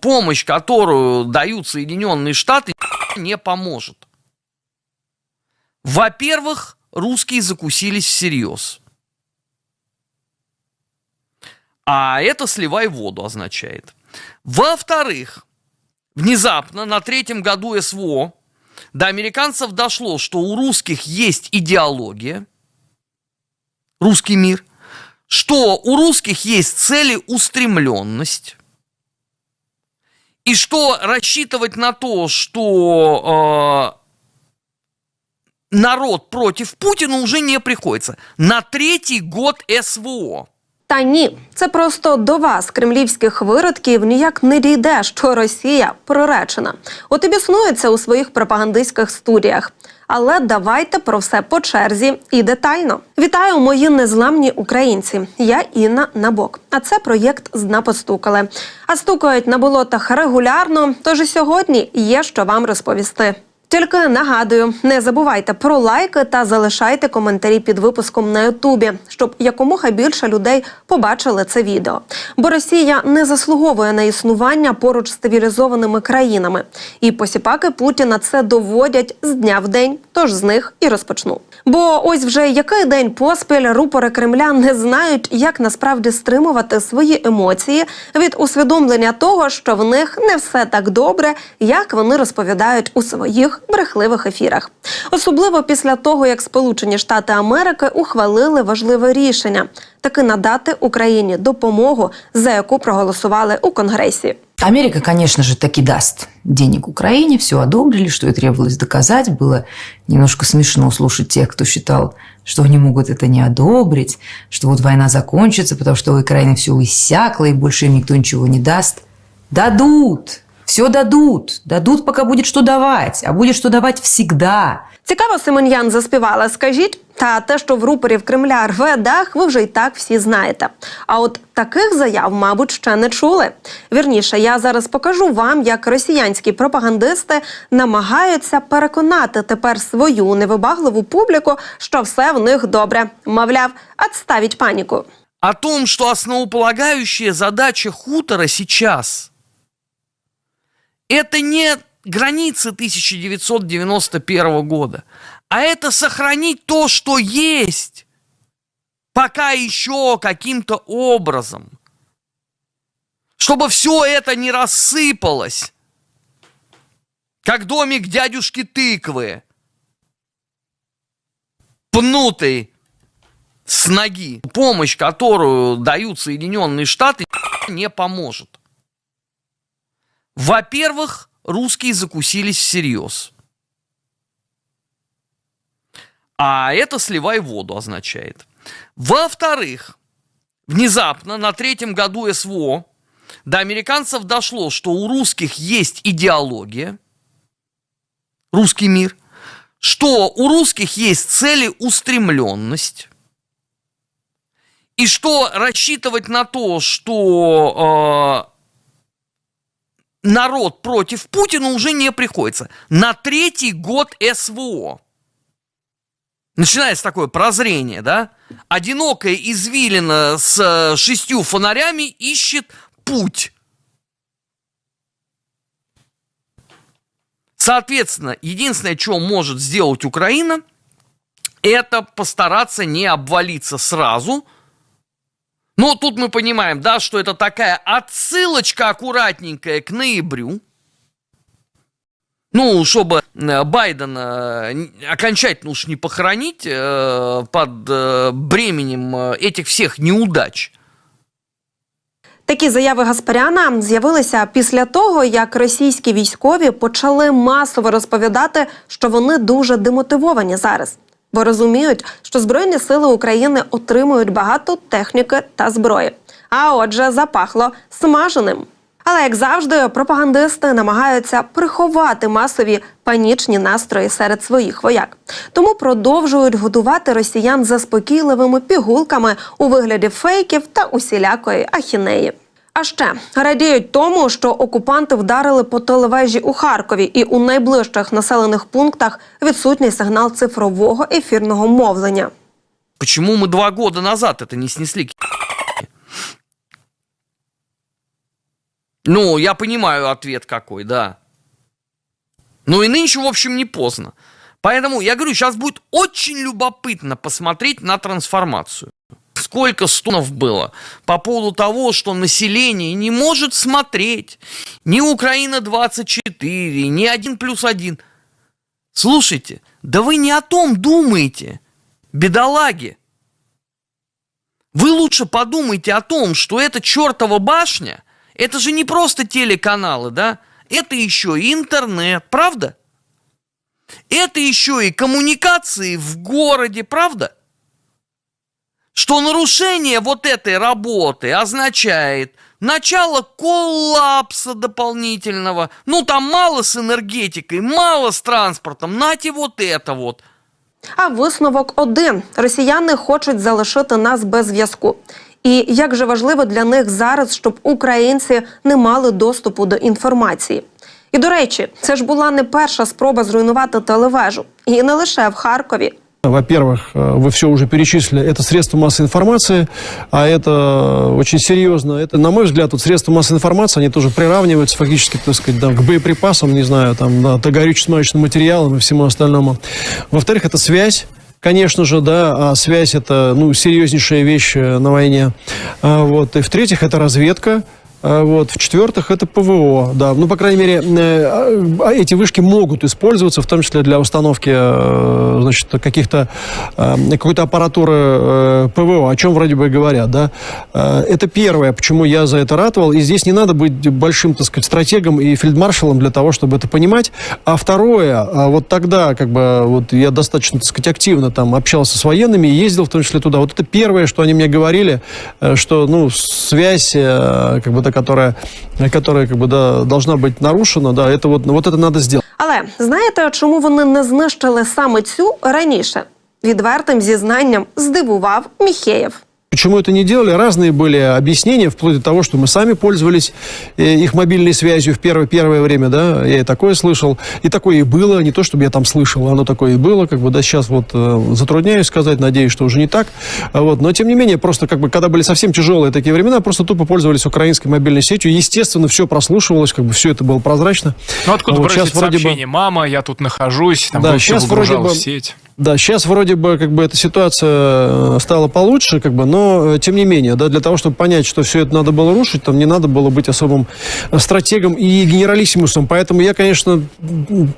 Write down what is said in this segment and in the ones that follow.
помощь, которую дают Соединенные Штаты, не поможет. Во-первых, русские закусились всерьез. А это сливай воду означает. Во-вторых, внезапно на третьем году СВО до американцев дошло, что у русских есть идеология, русский мир, что у русских есть целеустремленность, и что рассчитывать на то, что э, народ против Путина уже не приходится. На третий год СВО. Та ні, це просто до вас, кремлівських виродків, ніяк не дійде, що Росія проречена. От і біснується у своїх пропагандистських студіях. Але давайте про все по черзі і детально. Вітаю, мої незламні українці. Я Інна Набок. А це проєкт «Зна постукали. А стукають на болотах регулярно. Тож і сьогодні є що вам розповісти. Тільки нагадую, не забувайте про лайки та залишайте коментарі під випуском на Ютубі, щоб якомога більше людей побачили це відео. Бо Росія не заслуговує на існування поруч з цивілізованими країнами. І посіпаки Путіна це доводять з дня в день. Тож з них і розпочну. Бо ось вже який день поспіль рупори Кремля не знають, як насправді стримувати свої емоції від усвідомлення того, що в них не все так добре, як вони розповідають у своїх брехливих ефірах. Особливо після того, як Сполучені Штати Америки ухвалили важливе рішення таки надати Україні допомогу, за яку проголосували у Конгресі. Америка, конечно же, таки даст денег Украине, все одобрили, что и требовалось доказать. Было немножко смешно слушать тех, кто считал, что они могут это не одобрить, что вот война закончится, потому что у Украины все иссякло, и больше им никто ничего не даст. Дадут! Все дадут. Дадут, пока будет что давать. А будет что давать всегда. Цікаво, Семен'ян заспівала. Скажіть, та те, що в рупорів Кремля рве дах, ви вже й так всі знаєте. А от таких заяв, мабуть, ще не чули. Вірніше, я зараз покажу вам, як росіянські пропагандисти намагаються переконати тепер свою невибагливу публіку, що все в них добре. Мовляв, отставіть паніку. О том, что основополагающая задача хутора сейчас это не границы 1991 года, а это сохранить то, что есть, пока еще каким-то образом, чтобы все это не рассыпалось, как домик дядюшки тыквы, пнутый с ноги. Помощь, которую дают Соединенные Штаты, не поможет. Во-первых, русские закусились всерьез. А это сливай воду означает. Во-вторых, внезапно на третьем году СВО до американцев дошло, что у русских есть идеология, русский мир, что у русских есть целеустремленность, и что рассчитывать на то, что э, народ против Путина уже не приходится. На третий год СВО. Начинается такое прозрение, да? Одинокая извилина с э, шестью фонарями ищет путь. Соответственно, единственное, что может сделать Украина, это постараться не обвалиться сразу – но тут мы понимаем, да, что это такая отсылочка аккуратненькая к ноябрю. Ну, чтобы э, Байдена окончательно уж не похоронить э, под э, бременем этих всіх неудач. Такі заяви Гаспаряна з'явилися після того, як російські військові почали масово розповідати, що вони дуже демотивовані зараз бо розуміють, що Збройні сили України отримують багато техніки та зброї. А отже, запахло смаженим. Але як завжди, пропагандисти намагаються приховати масові панічні настрої серед своїх вояк, тому продовжують годувати росіян заспокійливими пігулками у вигляді фейків та усілякої ахінеї. А ще радіють тому, що окупанти вдарили по телевежі у Харкові, і у найближчих населених пунктах відсутній сигнал цифрового ефірного мовлення. Почему мы два года назад это не снесли? Ну, я понимаю ответ какой, да. Ну и нынче, в общем, не поздно. Поэтому я говорю, сейчас будет очень любопытно посмотреть на трансформацию. Сколько стонов было по поводу того, что население не может смотреть ни Украина-24, ни 1 плюс 1. Слушайте, да вы не о том думаете, бедолаги. Вы лучше подумайте о том, что эта чертова башня, это же не просто телеканалы, да? Это еще и интернет, правда? Это еще и коммуникации в городе, правда? Что нарушение вот этой работы означает начало коллапса дополнительного. Ну, там мало с энергетикой, мало с транспортом. Нате вот это вот. А висновок один: росіяни хочуть залишити нас без зв'язку. І як же важливо для них зараз, щоб українці не мали доступу до інформації. І до речі, це ж була не перша спроба зруйнувати телевежу, і не лише в Харкові. Во-первых, э, вы все уже перечислили, это средства массовой информации, а это очень серьезно. Это, на мой взгляд, вот средства массовой информации, они тоже приравниваются фактически, так сказать, да, к боеприпасам, не знаю, там, да, к горюче-смазочным материалам и всему остальному. Во-вторых, это связь. Конечно же, да, а связь это ну, серьезнейшая вещь э, на войне. А, вот. И в-третьих, это разведка. А, Вот. В-четвертых, это ПВО. Да. Ну, по крайней мере, э, а эти вышки могут использоваться, в том числе для установки э, значит, каких-то, э, какой-то аппаратуры ПВО, о чем вроде бы говорят. Да. Это первое, почему я за это ратовал. И здесь не надо быть большим, так сказать, стратегом и фельдмаршалом для того, чтобы это понимать. А второе, а вот тогда, как бы, вот я достаточно, так сказать, активно там общался с военными, и ездил в том числе туда. Вот это первое, что они мне говорили, что, ну, связь, как бы, та, которая, которая, как бы, да, должна быть нарушена, да, это вот, вот это надо сделать. Але знаєте, чому вони не знищили саме цю раніше? Відвертим зізнанням здивував Міхеєв. Почему это не делали? Разные были объяснения, вплоть до того, что мы сами пользовались э, их мобильной связью в первое, первое время, да, я и такое слышал, и такое и было, не то, чтобы я там слышал, оно такое и было, как бы, да, сейчас вот э, затрудняюсь сказать, надеюсь, что уже не так, А вот, но тем не менее, просто, как бы, когда были совсем тяжелые такие времена, просто тупо пользовались украинской мобильной сетью, естественно, все прослушивалось, как бы, все это было прозрачно. Ну откуда Вот бросить щас вроде бы-? Мама, я тут нахожусь, там Да, щас вроде бы- в сеть. Да, сейчас вроде бы как бы эта ситуация э, стала получше, как бы, но э, тем не менее, да, для того, чтобы понять, что все это надо было рушить, там не надо было быть особым э, стратегом и генералиссимусом. Поэтому я, конечно,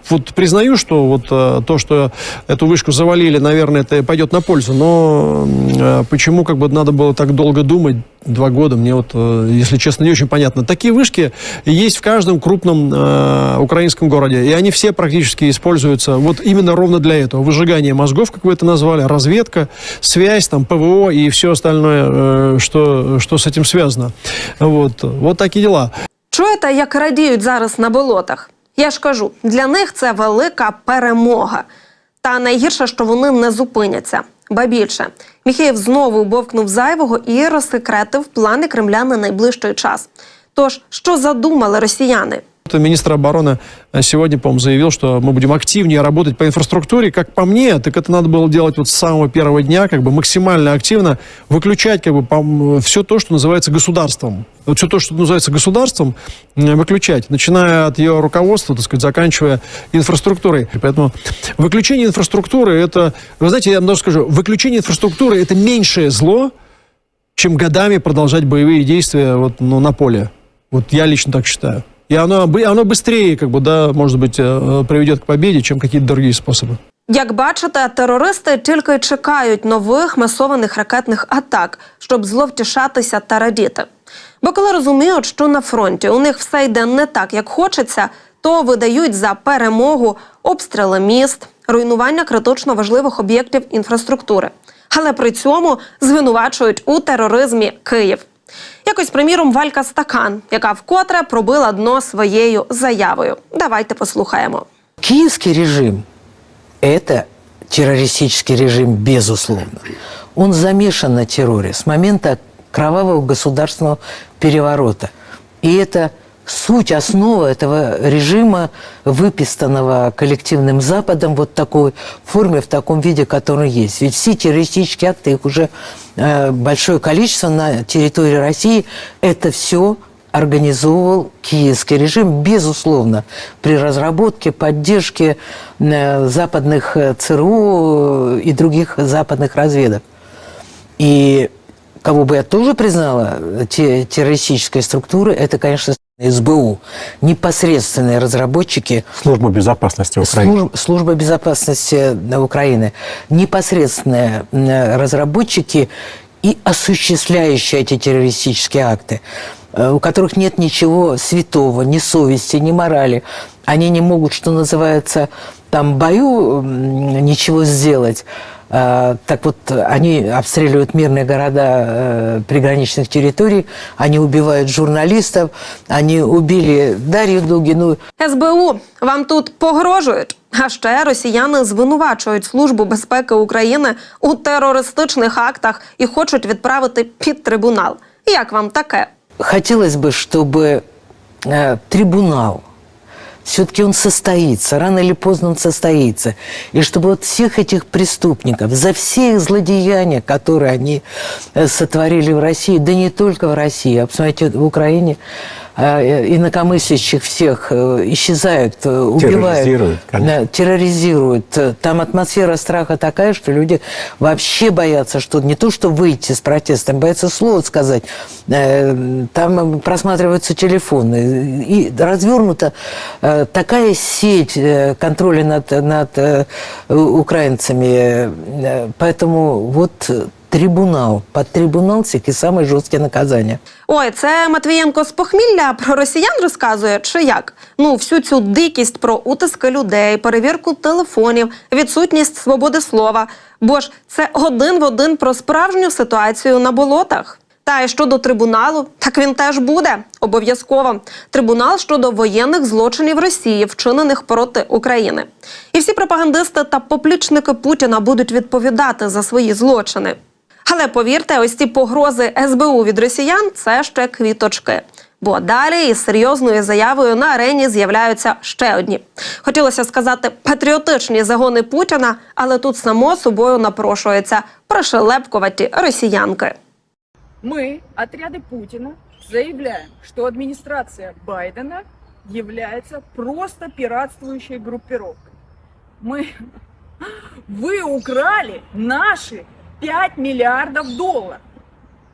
вот признаю, что вот то, что эту вышку завалили, наверное, это пойдет на пользу. Но почему как бы надо было так долго думать? Два года, мне вот, э, если честно, не очень понятно. Такие вышки есть в каждом крупном э, украинском городе, и они все практически используются вот именно ровно для этого. Выжигание мозгов, как вы это назвали, разведка, связь, там, ПВО и все остальное, э, что, что с этим связано. Вот, вот такие дела. Чуєте, як радіють зараз на болотах? Я ж кажу, для них це велика перемога. Та найгірше, що вони не зупиняться. Ба більше, Міхеєв знову бовкнув зайвого і розсекретив плани Кремля на найближчий час. Тож, що задумали росіяни? Министр обороны э, сегодня, по-моему, заявил, что мы будем активнее работать по инфраструктуре. Как по мне, так это надо было делать вот с самого первого дня, как бы максимально активно выключать как бы все то, что называется государством. Вот все то, что называется государством, э, выключать, начиная от ее руководства, так сказать, заканчивая инфраструктурой. И Поэтому выключение инфраструктуры это, вы знаете, я вам даже скажу, выключение инфраструктуры это меньшее зло, чем годами продолжать боевые действия вот, ну, на поле. Вот я лично так считаю. И оно, бы- оно быстрее, как бы, да, может быть, э, приведет к победе, чем какие-то другие способы. Як бачите, терористи тільки чекають нових масованих ракетних атак, щоб зловтішатися та радіти. Бо коли розуміють, що на фронті у них все йде не так, як хочеться, то видають за перемогу обстріли міст, руйнування критично важливих об'єктів інфраструктури. Але при цьому звинувачують у тероризмі Київ. Якось, приміром, Валька Стакан, яка вкотре пробила дно своєю заявою. Давайте послухаємо. Киевский режим – это террористический режим, безусловно. Он замешан на терроре с момента кровавого государственного переворота. И это суть, основа этого режима, выпистанного коллективным Западом вот такой форме, в таком виде, который есть. Ведь все террористические акты, их уже э, большое количество на территории России, это все организовывал киевский режим, безусловно, при разработке, поддержке э, западных э, ЦРУ и других западных разведок. И кого бы я тоже признала те, террористической структуры, это, конечно, СБУ. Непосредственные разработчики Службу безопасности Украины. Служб- служба безопасности э, Украины, непосредственные э, разработчики и осуществляющие эти террористические акты, э, у которых нет ничего святого, ни совести, ни морали. Они не могут, что называется, там бою ничего сделать. А, Так вот, они обстреливают мирные города э, приграничных территорий, они убивают журналистов, они убили Дарью Дугину, СБУ вам тут погрожують. А ще росіяни звинувачують Службу безпеки України у терористичних актах і хочуть відправити під трибунал. Як вам таке? хотелось бы, чтобы э, трибунал все-таки он состоится, рано или поздно он состоится. И чтобы вот всех этих преступников, за все их злодеяния, которые они э, сотворили в России, да не только в России, а посмотрите, в Украине э, инакомыслящих всех э, исчезают, э, убивают. Терроризируют, конечно. Да, терроризируют. Э, Там атмосфера страха такая, что люди вообще боятся, что не то, что выйти с протестом, боятся слово сказать. Э, Там просматриваются телефоны. И развернута э, такая сеть э, контроля над, над э, украинцами. Э, Поэтому вот э, трибунал, под трибунал всех и самые жесткие наказания. Ой, це Матвієнко з похмілля про росіян розказує, чи як? Ну, всю цю дикість про утиски людей, перевірку телефонів, відсутність свободи слова. Бо ж це один в один про справжню ситуацію на болотах. Та й щодо трибуналу, так він теж буде обов'язково. Трибунал щодо воєнних злочинів Росії, вчинених проти України. І всі пропагандисти та поплічники Путіна будуть відповідати за свої злочини. Але повірте, ось ці погрози СБУ від росіян це ще квіточки. Бо далі із серйозною заявою на арені з'являються ще одні. Хотілося сказати патріотичні загони Путіна, але тут само собою напрошується пришелепкуваті росіянки. Мы, отряды Путина, заявляем, что администрация Байдена является просто пиратствующей группировкой. Мы... Вы украли наши 5 миллиардов долларов.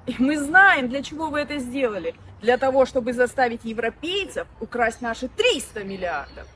И мы знаем, для чего вы это сделали. Для того, чтобы заставить европейцев украсть наши 300 миллиардов.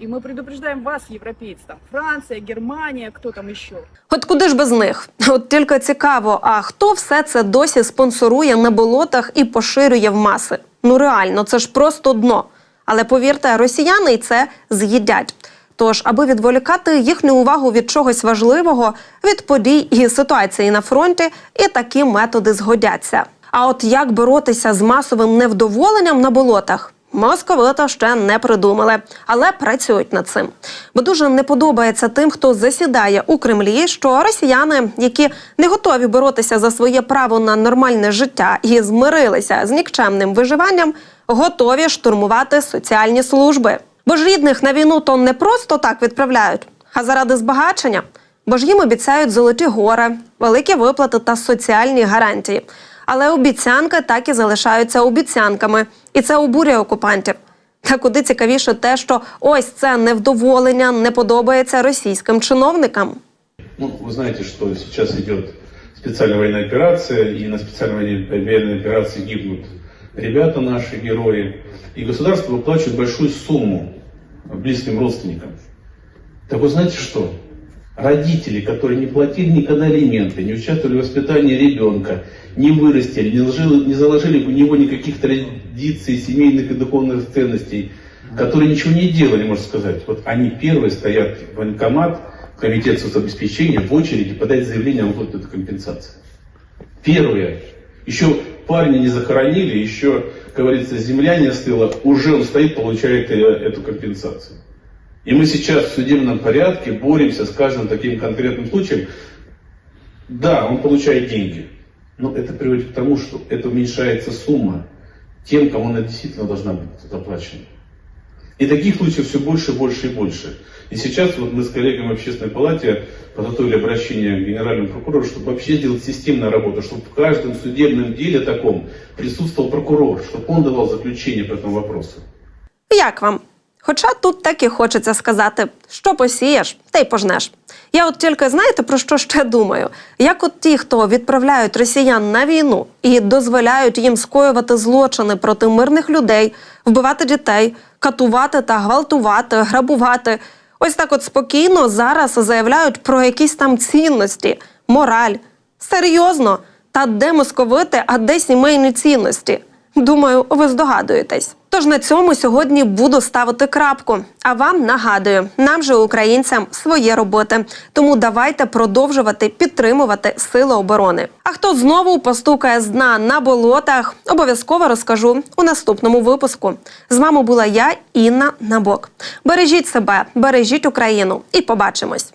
И мы предупреждаем вас, европейцы, там Франция, Германия, кто там еще. От куди ж без них? От тільки цікаво, а хто все це досі спонсорує на болотах і поширює в маси? Ну реально, це ж просто дно. Але повірте, росіяни й це з'їдять. Тож, аби відволікати їхню увагу від чогось важливого, від подій і ситуації на фронті, і такі методи згодяться. А от як боротися з масовим невдоволенням на болотах? Московито ще не придумали, але працюють над цим. Бо дуже не подобається тим, хто засідає у Кремлі, що росіяни, які не готові боротися за своє право на нормальне життя і змирилися з нікчемним виживанням, готові штурмувати соціальні служби. Бо ж рідних на війну то не просто так відправляють, а заради збагачення. Бо ж їм обіцяють золоті гори, великі виплати та соціальні гарантії. Але обіцянки так і залишаються обіцянками, і це обурює окупантів. Та куди цікавіше те, що ось це невдоволення не подобається російським чиновникам. Ну, вы знаете, что сейчас идет специальная военная операция, и на специальной военной военной операции гибнут ребята наши, герои. И государство выплачивает большую сумму близким родственникам. Так вы знаете что? Родители, которые не платили никогда алименты, не участвовали в воспитании ребенка, не вырастили, не заложили, не заложили в него никаких традиций, семейных и духовных ценностей, которые ничего не делали, можно сказать. Вот они первые стоят в военкомат, в комитет соцобеспечения в очереди подать заявление выплате этой компенсации. Первые. Еще парня не захоронили, еще, говорится, земля не остыла, уже он стоит, получает э, эту компенсацию. И мы сейчас в судебном порядке боремся с каждым таким конкретным случаем. Да, он получает деньги, но это приводит к тому, что это уменьшается сумма тем, кому она действительно должна быть заплачена. И таких случаев все больше, больше и больше. И сейчас вот мы с коллегами в общественной палате подготовили обращение к генеральному прокурору, чтобы вообще сделать системную работу, чтобы в каждом судебном деле таком присутствовал прокурор, чтобы он давал заключение по этому вопросу. Як вам? Хоча тут так і хочеться сказати, що посієш, те й пожнеш. Я от тільки знаєте про що ще думаю? Як от ті, хто відправляють росіян на війну і дозволяють їм скоювати злочини проти мирних людей, вбивати дітей, катувати та гвалтувати, грабувати. Ось так от спокійно зараз заявляють про якісь там цінності, мораль. Серйозно? Та де московити, а де сімейні цінності? Думаю, ви здогадуєтесь. Тож на цьому сьогодні буду ставити крапку. А вам нагадую, нам же українцям своє роботи. Тому давайте продовжувати підтримувати сили оборони. А хто знову постукає з дна на болотах, обов'язково розкажу у наступному випуску. З вами була я, Інна Набок. Бережіть себе, бережіть Україну і побачимось.